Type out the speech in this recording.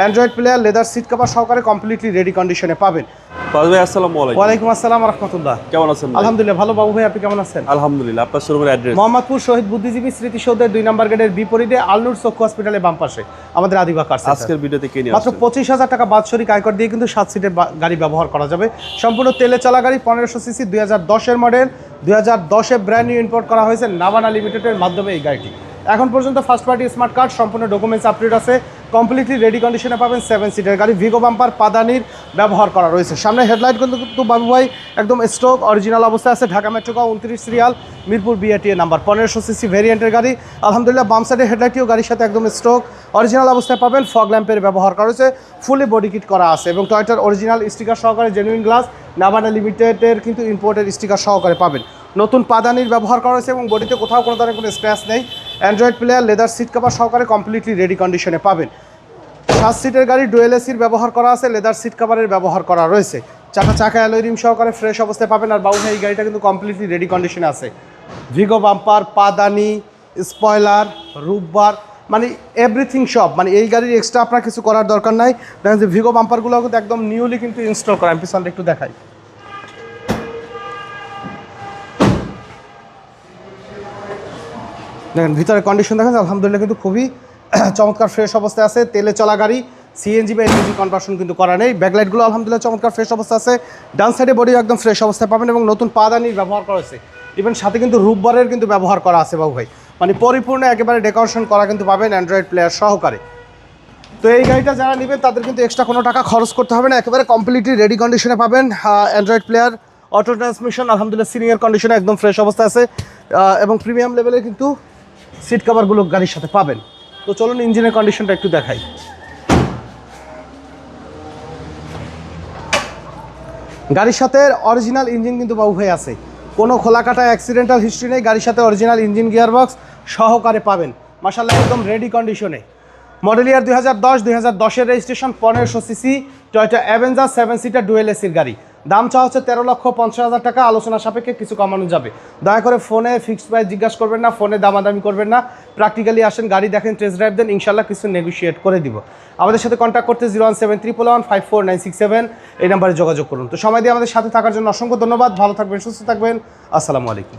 Android player leather seat cover সহকারে completely ready কন্ডিশনে পাবেন। ভাই আসসালামু আলাইকুম। ওয়ালাইকুম আসসালাম রহমতুল্লাহ। কেমন আছেন আলহামদুলিল্লাহ ভালো বাবু ভাই আপনি কেমন আছেন? আলহামদুলিল্লাহ আপনার শোরুমের অ্যাড্রেস মোহাম্মদপুর শহীদ বুদ্ধিজীবী স্মৃতিসৌধের দুই নম্বর গেটের বিপরীতে আলনুর চক্ষু হসপিটালের বাম পাশে আমাদের আদিবা কার। আজকের ভিডিওতে কে নিয়ে মাত্র পঁচিশ হাজার টাকা বাৎসরিক আয়কর দিয়ে কিন্তু সাত সিটের গাড়ি ব্যবহার করা যাবে। সম্পূর্ণ তেলে চলা গাড়ি পনেরোশো সিসি দুই হাজার দশের মডেল দুই হাজার দশে ব্র্যান্ড নিউ ইম্পোর্ট করা হয়েছে নাভানা লিমিটেডের মাধ্যমে এই গাড়িটি। এখন পর্যন্ত ফার্স্ট পার্টি স্মার্ট কার্ড সম্পূর্ণ ডকুমেন্টস আপডেট আছে। কমপ্লিটলি রেডি কন্ডিশনে পাবেন সেভেন সিটের গাড়ি। ভিগো বাম্পার পাদানির ব্যবহার করা রয়েছে। সামনে হেডলাইট কিন্তু বাবু ভাই একদম স্টক অরিজিনাল অবস্থায় আছে ঢাকা মেট্রোকা উনত্রিশ সিরিয়াল মিরপুর বিআরটিএ নাম্বার পনেরোশো সিসি ভেরিয়েন্টের গাড়ি। আলহামদুলিল্লাহ বাম সাইডের হেডলাইটটিও গাড়ির সাথে একদম স্টক অরিজিনাল অবস্থায় পাবেন। ফগ ল্যাম্পের ব্যবহার করা রয়েছে। ফুলি বডি কিট করা আছে এবং টয়টার অরিজিনাল স্টিকার সহকারে জেনুইন গ্লাস নাভানা লিমিটেডের কিন্তু ইম্পোর্টের স্টিকার সহকারে পাবেন। নতুন পাদানির ব্যবহার করা হয়েছে এবং বডিতে কোথাও কোনো ধরনের কোনো স্ক্র্যাচ নেই। Android player leather seat cover সহকারে কমপ্লিটলি রেডি কন্ডিশনে পাবেন। সাত সিটের গাড়ি ডুয়েল এসির ব্যবহার করা আছে লেদার সিট কভারের ব্যবহার করা রয়েছে। চাকা চাকা অ্যালয় রিম সহকারে ফ্রেশ অবস্থায় পাবেন আর বাবু এই গাড়িটা কিন্তু কমপ্লিটলি রেডি কন্ডিশনে আছে। ভিগো বাম্পার পাদানি স্পয়লার রুববার মানে এভরিথিং সব মানে এই গাড়ির এক্সট্রা আপনার কিছু করার দরকার নাই। দেখেন যে ভিগো বাম্পারগুলো কিন্তু একদম নিউলি কিন্তু ইনস্টল করা, আমি পিছনটা একটু দেখাই। দেখেন ভিতরে কন্ডিশন দেখেন, আলহামদুলিল্লাহ কিন্তু খুবই চমৎকার ফ্রেশ অবস্থায় আছে। তেলে চলা গাড়ি সিএনজি বা এলপিজি কনভার্সন কিন্তু করা নেই। ব্যাকলাইটগুলো আলহামদুলিল্লাহ চমৎকার ফ্রেশ অবস্থা আছে। ডান সাইডে বডি একদম ফ্রেশ অবস্থায় পাবেন এবং নতুন পাদানির ব্যবহার করা হয়েছে। ইভেন সাথে কিন্তু রূপবারের কিন্তু ব্যবহার করা আছে, বাবু ভাই। মানে পরিপূর্ণ একেবারে ডেকোরেশন করা কিন্তু পাবেন অ্যান্ড্রয়েড প্লেয়ার সহকারে। তো এই গাড়িটা যারা নেবেন, তাদের কিন্তু এক্সট্রা কোনো টাকা খরচ করতে হবে না। একেবারে কমপ্লিটলি রেডি কন্ডিশনে পাবেন অ্যান্ড্রয়েড প্লেয়ার অটো ট্রান্সমিশন আলহামদুলিল্লাহ সিনিয়র কন্ডিশনে একদম ফ্রেশ অবস্থা আছে। এবং প্রিমিয়াম লেভেলে কিন্তু সিট কভারগুলো গাড়ির সাথে পাবেন। তো চলুন ইঞ্জিনের কন্ডিশনটা একটু দেখাই। গাড়ির সাথে অরিজিনাল ইঞ্জিন কিন্তু বাবু ভাই আছে। কোনো খোলা কাটা অ্যাক্সিডেন্টাল হিস্ট্রি নেই, গাড়ির সাথে অরিজিনাল ইঞ্জিন গিয়ারবক্স সহকারে পাবেন। মাসাল্লাহ একদম রেডি কন্ডিশনে মডেল ইয়ার দুই হাজার দশ, দুই হাজার দশের রেজিস্ট্রেশন পনেরোশো CC Toyota Avenger seven seater dual এসির গাড়ি। দাম চা হচ্ছে তেরো লক্ষ পঞ্চাশ হাজার টাকা, আলোচনা সাপেক্ষে কিছু কমানো যাবে। দয়া করে ফোনে ফিক্সড প্রাইস জিজ্ঞাসা করবেন না, ফোনে দামাদামি করবেন না। প্র্যাকটিক্যালি আসেন, গাড়ি দেখেন টেস্ট ড্রাইভ দেন, ইনশাল্লাহ কিছু নেগোসিয়েট করে দিব। আমাদের সাথে কন্ট্যাক্ট করতে zero one seven triple one five four nine six seven এই নাম্বারে যোগাযোগ করুন। তো সময় দিয়ে আমাদের সাথে থাকার জন্য অসংখ্য ধন্যবাদ। ভালো থাকবেন, সুস্থ থাকবেন। আসসালামু আলাইকুম।